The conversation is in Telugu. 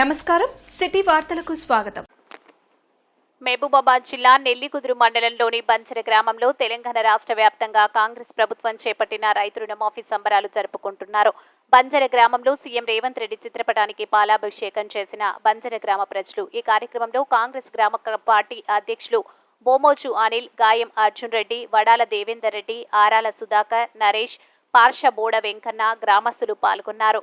నమస్కారం. సిటీ వార్తలకు స్వాగతం. మహబూబాబాద్ జిల్లా నెల్లికుదురు మండలంలోని బంచర గ్రామంలో తెలంగాణ రాష్ట్ర వ్యాప్తంగా కాంగ్రెస్ ప్రభుత్వం చేపట్టిన రైతు రుణమాఫీ సంబరాలు జరుపుకుంటున్నారు. బంజర గ్రామంలో సీఎం రేవంత్ రెడ్డి చిత్రపటానికి పాలాభిషేకం చేసిన బంజర గ్రామ ప్రజలు ఈ కార్యక్రమంలో కాంగ్రెస్ గ్రామ పార్టీ అధ్యక్షులు బోమోజు అనిల్ గాయం అర్జున్ రెడ్డి వడాల దేవేందర్ రెడ్డి ఆరాల సుధాకర్ నరేష్ పార్ష బోడ వెంకన్న గ్రామస్తులు పాల్గొన్నారు.